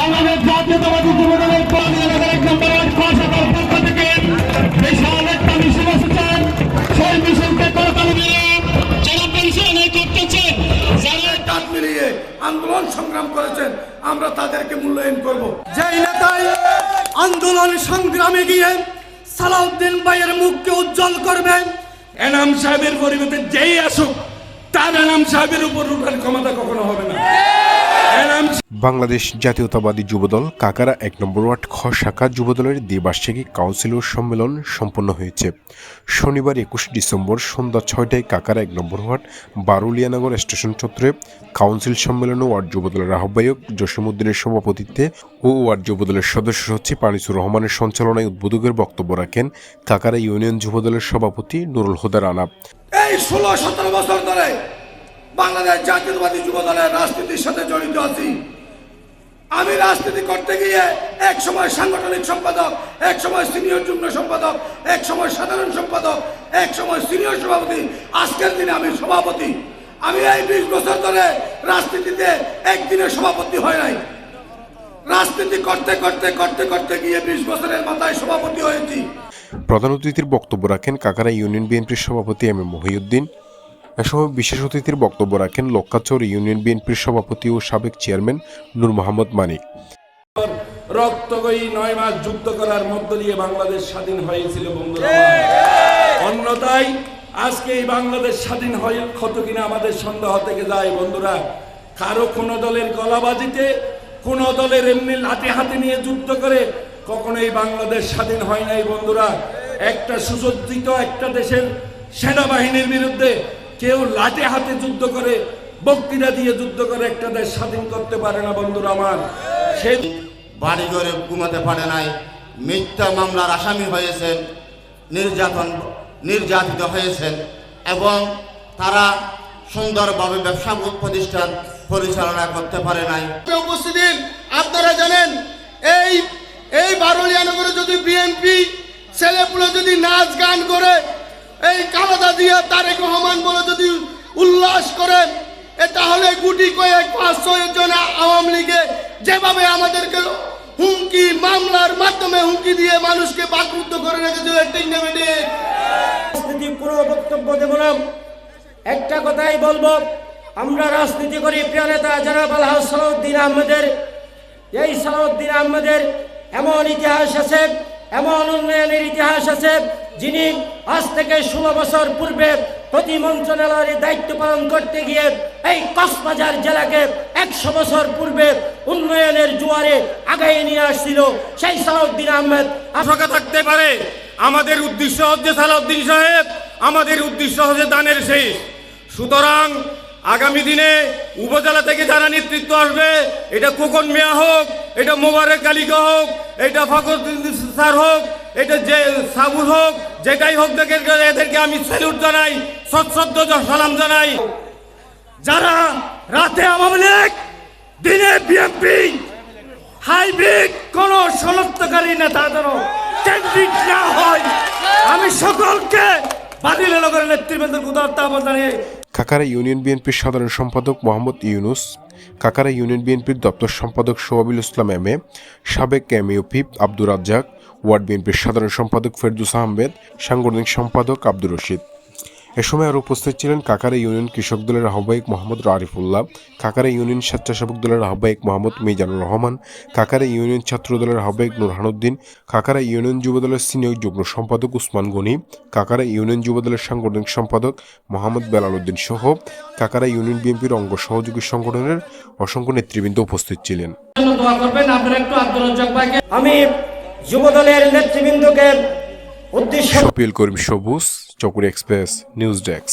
বাংলাদেশ জাতীয়তাবাদী যুবদলের কর্মী এক নম্বর কলকাতার পক্ষ থেকে বিশাল একটা মিছিল এসেছেন। সেই মিছিলকে করতালি দিয়ে যারা পেনশন করতেছেন যারা কাঁধ মিলিয়ে আন্দোলন সংগ্রাম করেছেন আমরা তাদেরকে মূল্যায়ন করব। যেই নেতাই আন্দোলন সংগ্রামে গিয়ে সালাউদ্দিন ভাইয়ের মুখকে উজ্জ্বল করবেন এনাম সাহেবের পরিবর্তে যেই আসুক তার এনাম সাহেবের উপর উঠার ক্ষমতা কখনো হবে না। বাংলাদেশ জাতীয়তাবাদী যুবদল কাকারা এক নম্বর ওয়ার্ড খ শাখা যুবদলের দ্বিবার্ষিকী কাউন্সিলর সম্মেলন সম্পন্ন হয়েছে। শনিবার একুশ ডিসেম্বর সন্ধ্যা ছয়টায় কাকারা এক নম্বর ওয়ার্ড বারুলিয়ানগর স্টেশন চত্বরে কাউন্সিল সম্মেলনে ওয়ার্ড যুবদলের আহ্বায়ক জসিমউদ্দিনের সভাপতিত্বে ও ওয়ার্ড যুবদলের সদস্য সচিব আনিসুর রহমানের সঞ্চালনায় উদ্বোধকের বক্তব্য রাখেন কাকারা ইউনিয়ন যুবদলের সভাপতি নুরুল হুদা রানা। এই ষোলো সতেরো বছর ধরে বাংলাদেশ জাতীয়তাবাদী যুব দলের রাজনীতির সাথে জড়িত আছি। আমি রাজনীতি করতে গিয়ে এক সময় সাংগঠনিক সম্পাদক, এক সময় সিনিয়র যুগ্ম সম্পাদক, এক সময় সাধারণ সম্পাদক, এক সময় সিনিয়র সভাপতি, আজকের দিনে আমি সভাপতি। আমি এই বিশ বছর ধরে রাজনীতিতে একদিনের সভাপতি হয় নাই। রাজনীতি করতে করতে করতে করতে গিয়ে বিশ বছরের মাথায় সভাপতি হয়েছি। প্রধান অতিথির বক্তব্য রাখেন কাকারা ইউনিয়ন বিএনপির সভাপতি এম এ মহিউদ্দিন। সময় বিশেষ অতিথির বক্তব্য রাখেন লক্কাচর ইউনিয়ন বিএনপির সভাপতি ও সাবেক চেয়ারম্যান নূর মোহাম্মদ মানিক। রক্তগয়ী নয় মাস যুদ্ধ করার মধ্য দিয়ে বাংলাদেশ স্বাধীন হয়েছিল বন্ধুরা। অন্যতাই আজকে এই বাংলাদেশ স্বাধীন হয় ক্ষত কিনা আমাদের সন্দেহ থেকে যায় বন্ধুরা। কারও কোনো দলের গলাবাজিতে, কোন দলের এমনি লাঠি হাতে নিয়ে যুদ্ধ করে কখনোই বাংলাদেশ স্বাধীন হয় নাই বন্ধুরা। একটা সুসজ্জিত একটা দেশের সেনাবাহিনীর বিরুদ্ধে কেউ লাঠি হাতে যুদ্ধ করে বক্তৃতা দিয়ে যুদ্ধ করে একটা দেশ স্বাধীন করতে পারে না বন্ধুরা আমার। সে বাড়ি ঘরে ঘুমাতে পারে নাই মিথ্যা মামলার আসামি হয়েছেন নির্যাতন নির্যাতিত হয়েছেন এবং তারা সুন্দরভাবে ব্যবসা প্রতিষ্ঠান পরিচালনা করতে পারে নাই। উপস্থিতি আপনারা জানেন এই এই বারুলিয়ানগরে যদি বিএনপি ছেলেপুলে যদি নাচ গান করে এই কালাদা দিয়ে তারেক রহমান বলে যদি উল্লাস করেন তাহলে গুটি কয়েক পাঁচশো জন আওয়ামী লীগে যেভাবে আমাদেরকে হুমকি, মামলার মাধ্যমে হুমকি দিয়ে মানুষকে বাকরুদ্ধ করে রেখেছিল পুরো বক্তব্য দেব না। একটা কথাই বলব, আমরা রাজনীতি করি প্রিয় নেতা জনাব আল্লাহ সালাউদ্দিন আহমেদের। এই সালাউদ্দিন আহমেদের এমন ইতিহাস আছে এমন উন্নয়নের ইতিহাস আছে যিনি আজ থেকে ষোলো বছর পূর্বে প্রতি মন্ত্রণালয়ের দায়িত্ব পালন করতে গিয়ে এই কক্সবাজার জেলাকে একশো বছর পূর্বে উন্নয়নের জোয়ারে আগায় নিয়ে আসছিল সেই সালাউদ্দিন আহমেদ। আশঙ্কা থাকতে পারে। আমাদের উদ্দেশ্য হচ্ছে সালাউদ্দিন সাহেব, আমাদের উদ্দেশ্য হচ্ছে দানের শেষ। সুতরাং আগামী দিনে উপজেলা থেকে যারা নেতৃত্ব আসবে, এটা কোকন মিয়া হোক, এটা মোবারক কালিকা হোক, এটা ফখরুদ্দিন স্যার হোক, এটা যে সাবুর হোক, যেটাই হোক এদেরকে আমি স্যালুট জানাই সশ্রদ্ধ সালাম জানাই। যারা রাতে আওয়ামী লীগ, দিনে বিএনপি হাইব্রিড কোন শনাক্তকারী নেতা না হয়, আমি সকলকে বাতিল নগরের নেতৃবৃন্দের উদারত জানিয়ে কাকারা ইউনিয়ন বিএনপির সাধারণ সম্পাদক মোহাম্মদ ইউনুস, কাকারা ইউনিয়ন বিএনপির দপ্তর সম্পাদক সোহাবিল ইসলাম এম এ, সাবেক M UP Abdur Razzak, ward বিএনপির সাধারণ সম্পাদক ফেরদুস আহমেদ, সাংগঠনিক সম্পাদক আব্দুর রশিদ। এ সময় আরও উপস্থিত ছিলেন কাকারা ইউনিয়ন কৃষক দলের আহ্বায়ক মোহাম্মদ আরিফুল্লাহ কাকারা ইউনিয়ন স্বেচ্ছাসেবক দলের আহ্বায়ক মোহাম্মদ মিজানুর রহমান, কাকারা ইউনিয়ন ছাত্র দলের আহ্বায়ক নুরহানুদ্দিন, কাকারা ইউনিয়ন যুব দলের সিনিয়র যুগ্ম সম্পাদক উসমান গনি, কাকারা ইউনিয়ন যুব দলের সাংগঠনিক সম্পাদক মোহাম্মদ বেলাল উদ্দিন সহ কাকারা ইউনিয়ন বিএনপির অঙ্গ সহযোগী সংগঠনের অসংখ্য নেতৃবৃন্দ উপস্থিত ছিলেন। আমি যুবদলের নেতৃবৃন্দকে শপিল করিম সবুজ চকুর এক্সপ্রেস নিউজ ডেস্ক।